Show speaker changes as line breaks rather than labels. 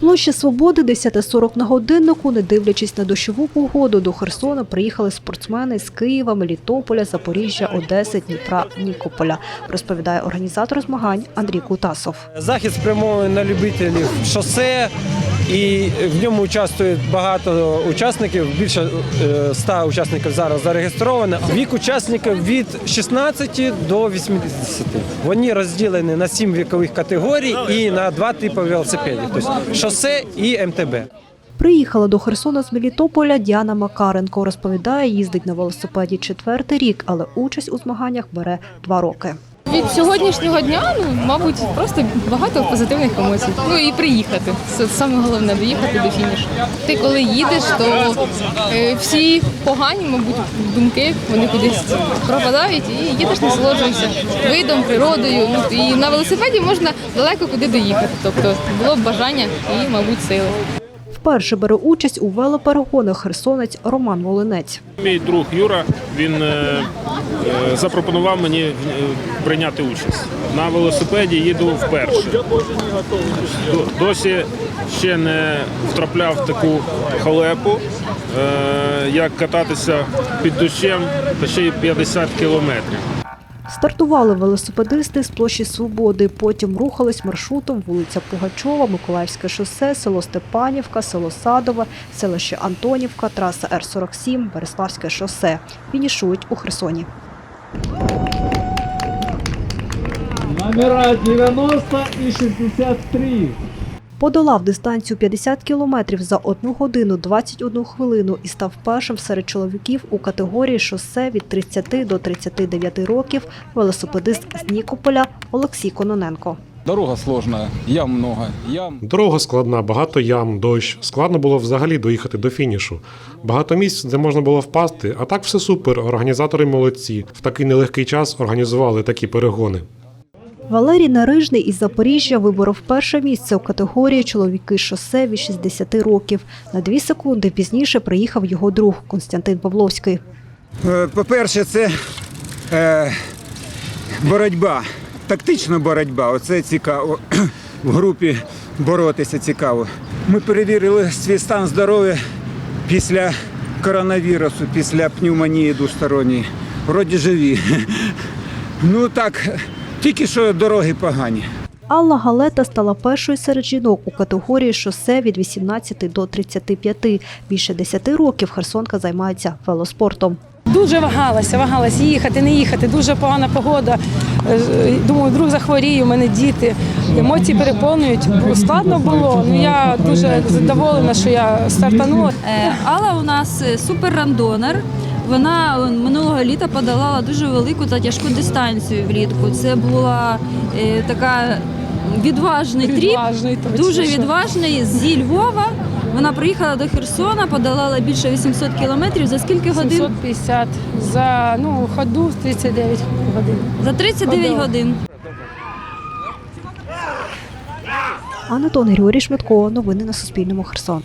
Площа Свободи 10.40 на годиннику, не дивлячись на дощову погоду, до Херсона приїхали спортсмени з Києва, Мелітополя, Запоріжжя, Одеси, Дніпра, Нікополя, розповідає організатор змагань Андрій Кутасов.
Захід спрямований на любителів шосе, і в ньому участвує багато учасників. Більше е, 100 учасників зараз зареєстровано. Вік учасників від 16 до 80. Вони розділені на 7 вікових категорій і на два типи велосипедів, тобто шосе і МТБ.
Приїхала до Херсона з Мелітополя Діана Макаренко. Розповідає, їздить на велосипеді четвертий рік, але участь у змаганнях бере два роки.
Від сьогоднішнього дня, ну мабуть, просто багато позитивних емоцій. Ну і приїхати. Це саме головне доїхати до фінішу. Ти коли їдеш, то е, всі погані, мабуть, думки вони кудись пропадають і їдеш, насолоджуєшся видом, природою. Ну і на велосипеді можна далеко куди доїхати. Тобто було б бажання і, мабуть, сили.
Вперше бере участь у велоперегонах херсонець Роман Волинець.
Мій друг Юра він е, е, запропонував мені е, прийняти участь. На велосипеді їду вперше. Досі ще не втрапляв в таку халепу, як кататися під дощем та ще й 50 кілометрів.
Стартували велосипедисти з площі Свободи, потім рухались маршрутом вулиця Пугачова, Миколаївське шосе, село Степанівка, село Садове, селище Антонівка, траса Р-47, Береславське шосе. Фінішують у Херсоні.
Номера 90 і 63.
Подолав дистанцію 50 кілометрів за 1 годину 21 хвилину і став першим серед чоловіків у категорії шосе від 30 до 39 років велосипедист з Нікополя Олексій Кононенко.
Дорога сложная, ям много. Ям
Дорога складна, багато ям, дощ. Складно було взагалі доїхати до фінішу. Багато місць, де можна було впасти, а так все супер. Організатори молодці. В такий нелегкий час організували такі перегони.
Валерій Нарижний із Запоріжжя виборов перше місце у категорії чоловіки шосе від 60 років. На дві секунди пізніше приїхав його друг Константин Павловський.
Е, По-перше, це е, боротьба, тактична боротьба. Оце цікаво. В групі боротися цікаво. Ми перевірили свій стан здоров'я після коронавірусу, після пневмонії двосторонньої. Вроді живі. Ну так, тільки що дороги погані.
Алла Галета стала першою серед жінок у категорії шосе від 18 до 35. Більше 10 років херсонка займається велоспортом.
Дуже вагалася, вагалася їхати, не їхати. Дуже погана погода. Е, Думаю, друг захворіє, у мене діти. Емоції переповнюють. Складно було. Ну я дуже задоволена, що я стартанула.
Е, Алла у нас е, суперрандонер. Вона минулого літа подолала дуже велику та тяжку дистанцію влітку. Це була е, така відважний тріп,
Відважний, точно,
дуже
що.
відважний зі Львова. Вона приїхала до Херсона, подолала більше 800 кілометрів. За скільки годин?
750 за ну, ходу в 39 годин.
За 39
Подолала.
годин.
Анатон Григорій Шмитко. Новини на Суспільному. Херсон.